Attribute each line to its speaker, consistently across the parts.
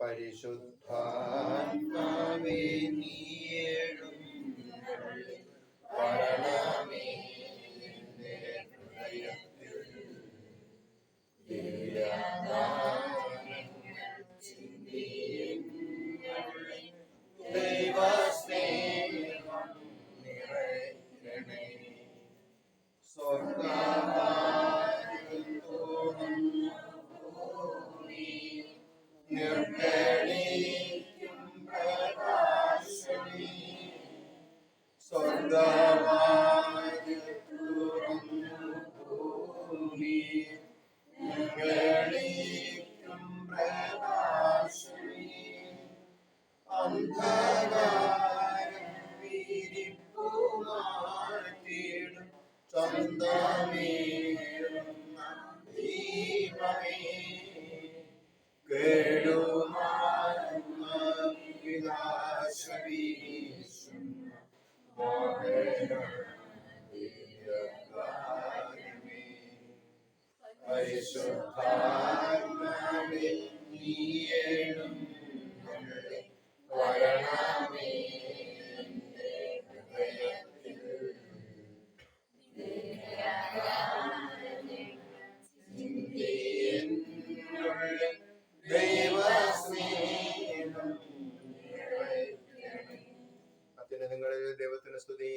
Speaker 1: പരിശുദ്ധാത്മാവേ നീയേഴും വരണമേ ചന്തമേറുന്ന ദീപമേ കേടുമാറുന്ന വിനാശവീശുന്ന മോഹനദിവ്യകാരമേ. പരിശുദ്ധാത്മാവേ നീയേഴും ദൈവത്തിന് സ്തുതി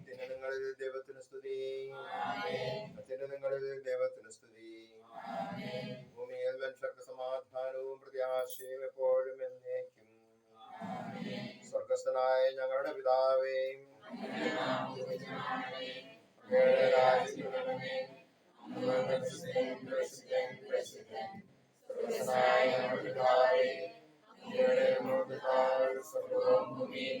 Speaker 1: അത്യുന്നതങ്ങളിൽ ദൈവത്തിന് സ്തുതി അത്യുന്നതങ്ങളിൽ ദൈവത്തിന് സ്തുതി ഭൂമിയിൽ മനുഷ്യർക്ക് സമാധാനവും പ്രത്യാശയും എപ്പോഴും എന്നേക്കും. സ്വർഗസ്ഥനായ ഞങ്ങളുടെ പിതാവേ അങ്ങയുടെ രാജ്യം വരണമേ. അങ്ങയുടെ പ്രസിദ്ധൻ പ്രസിദ്ധൻ പ്രസിദ്ധൻ സ്വർഗസ്ഥനായ ഞങ്ങളുടെ പിതാവേയും സ്വർഗവും ഭൂമിയും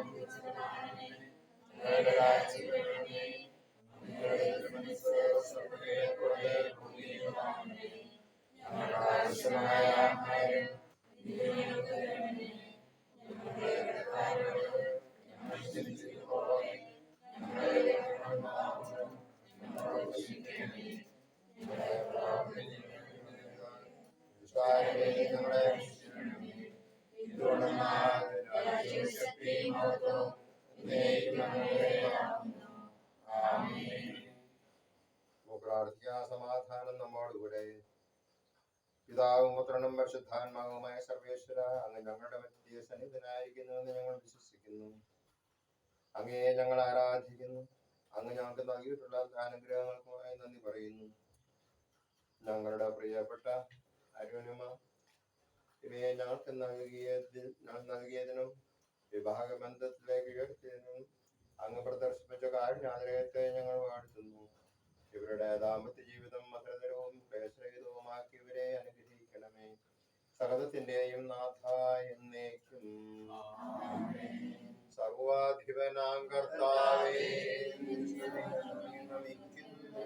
Speaker 1: സമാധാനം നമ്മോടുകൂടെ. പിതാവും പുത്രനും പരിശുദ്ധാത്മാവുമായ സർവേശ്വര അങ്ങ് ഞങ്ങളുടെ മധ്യ സന്നിധനായിരിക്കുന്നുവെന്ന് ഞങ്ങൾ വിശ്വസിക്കുന്നു. അങ്ങയെ ഞങ്ങൾ ആരാധിക്കുന്നു. അങ്ങ് ഞങ്ങൾക്ക് നൽകിയിട്ടുള്ള അനുഗ്രഹങ്ങൾക്കുമായി നന്ദി പറയുന്നു. ഞങ്ങളുടെ പ്രിയപ്പെട്ട അരുണിമ ഇവയെ ഞങ്ങൾക്ക് നൽകിയതിൽ നൽകിയതിനും വിവാഹബന്ധത്തിലേക്ക് ഉയർത്തിയതിനും അങ്ങ് പ്രദർശിപ്പിച്ച കാരുണ്യാഗ്രഹത്തെ ഞങ്ങൾ വാഴ്ത്തുന്നു. ഇവരുടെ ദാമ്പത്യ ജീവിതം മധുരതരവും ക്ലേശരഹിതവുമാക്കി ഇവരെ അനുഗ്രഹിക്കണമേ. സകലത്തിന്റെയും നാഥ എന്നേക്കും. സർവാധിപനാം കർത്താവേ നമിക്കുന്നു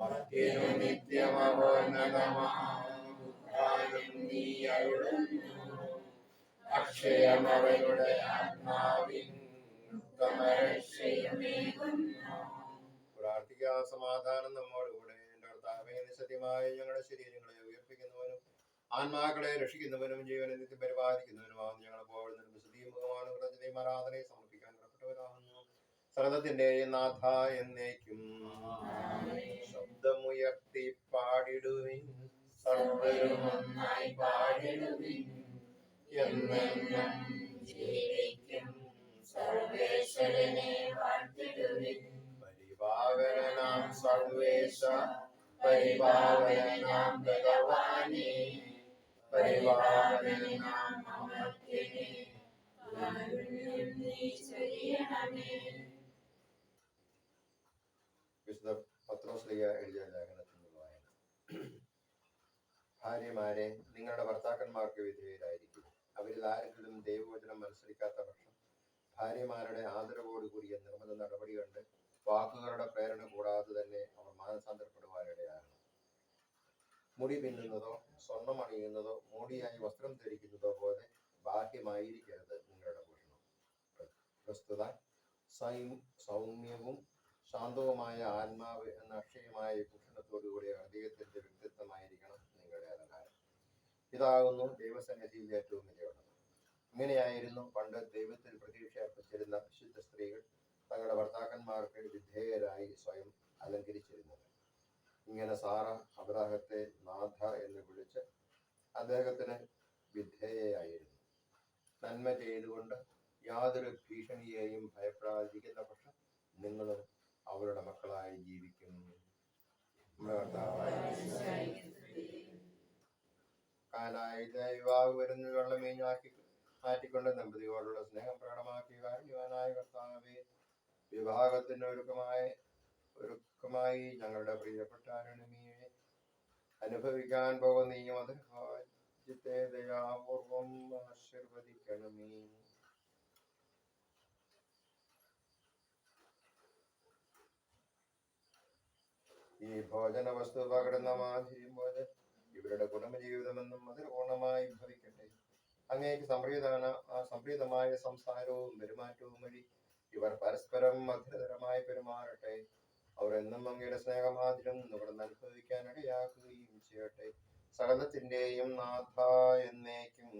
Speaker 1: ആത്മാവിൻ സമാധാനം നമ്മോടുകൂടെ. കൂടെ കർത്താവേ ഞങ്ങളുടെ ശരീരങ്ങളെ ഉയർപ്പിക്കുന്നവനും ആത്മാക്കളെ രക്ഷിക്കുന്നവനും ജീവനെ നിത്യം ഞങ്ങളെ ഞങ്ങൾ വിശുദ്ധിയും ബഹുമാനും കൃതജ്ഞതയും ആരാധനയും സമർപ്പിക്കാൻ പുറപ്പെട്ടവരാകുന്നു. സകലത്തിന്റെയും നാഥ എന്നേക്കും. ശബ്ദമുയർത്തി പാടിടുവിൻ സർവരും നന്നായി പാടിടുവിൻ. എന്നെന്നും ജീവിക്കും. സർവേശ്വരനെ വാഴ്ത്തിടുവിൻ. പരിപാവനാം സർവേശ പരിപാവനാം ഭഗവാനേ. പരിപാവനാം ഭാര്യമാരെ നിങ്ങളുടെ ഭർത്താക്കന്മാർക്ക് വിധേയരായിരിക്കും. അവരിൽ ആരെങ്കിലും ദൈവവചനം മത്സരിക്കാത്ത പക്ഷം ഭാര്യമാരുടെ ആദരവോടുകൂടിയ നിർമ്മിത നടപടി കണ്ട് വാക്കുകളുടെ പ്രേരണ കൂടാതെ തന്നെ അവർ മാനസാന്തരപ്പെടുവാനിടയാണ് മുടി പിന്നുന്നതോ സ്വർണം അണിയുന്നതോ മോടിയായി വസ്ത്രം ധരിക്കുന്നതോ പോലെ ബാഹ്യമായിരിക്കരുത് നിങ്ങളുടെ ഭൂഷണം പ്രസ്തുത സൈം സൗമ്യവും ശാന്തവുമായ ആത്മാവ് എന്ന അക്ഷയമായ ഭൂഷണത്തോടുകൂടിയ അദ്ദേഹത്തിന്റെ വ്യക്തിത്വമായിരിക്കണം ഇതാകുന്നു ദൈവസന്നിധിയിൽ ഏറ്റവും വിലയുള്ളത് ഇങ്ങനെയായിരുന്നു പണ്ട് ദൈവത്തിൽ പ്രതീക്ഷ അർപ്പിച്ചിരുന്ന വിശുദ്ധ സ്ത്രീകൾ തങ്ങളുടെ ഭർത്താക്കന്മാർക്ക് വിധേയരായി സ്വയം അലങ്കരിച്ചിരുന്നത്. ഇങ്ങനെ സാറ അബ്രാഹത്തെ നാഥ എന്ന് വിളിച്ച് അദ്ദേഹത്തിന് വിധേയയായിരുന്നു. നന്മ ചെയ്തുകൊണ്ട് യാതൊരു ഭീഷണിയെയും ഭയപ്പെടാതിരിക്കുന്ന പക്ഷം നിങ്ങളും അവരുടെ മക്കളായി ജീവിക്കും നമ്മുടെ കാനായി യുവാവ് വരുന്ന വെള്ളമീഞ്ഞാക്കി മാറ്റിക്കൊണ്ട് ദമ്പതികളോടുള്ള സ്നേഹം പ്രകടമാക്കിയ കാരണവാനായ കർത്താവെ വിവാഹത്തിന് ഒരുക്കമായ ഒരുക്കമായി ഞങ്ങളുടെ പ്രിയപ്പെട്ട അരുണിമിയെ അനുഭവിക്കാൻ പോകുന്ന ഈ മധുരഭാഗ്യത്തെ ദയാപൂർവം ആശീർവദിക്കണമേ. ഈ ഭോജന വസ്തു പകരുന്ന മാധുര്യം പോലെ ഇവരുടെ കുടുംബജീവിതമെന്നും മധുരപൂർണമായി ഭവിക്കട്ടെ. അങ്ങേക്ക് സംപ്രീതാന സംപ്രീതമായ സംസാരവും പെരുമാറ്റവും വഴി ഇവർ പരസ്പരം മധുരതരമായി പെരുമാറട്ടെ. അവർ എന്നും അങ്ങയുടെ സ്നേഹമാതിരം നുകർന്ന് അനുഭവിക്കാൻ ഇടയാക്കുകയും ചെയ്യട്ടെ. സകലത്തിന്റെയും നാഥ എന്നേക്കും.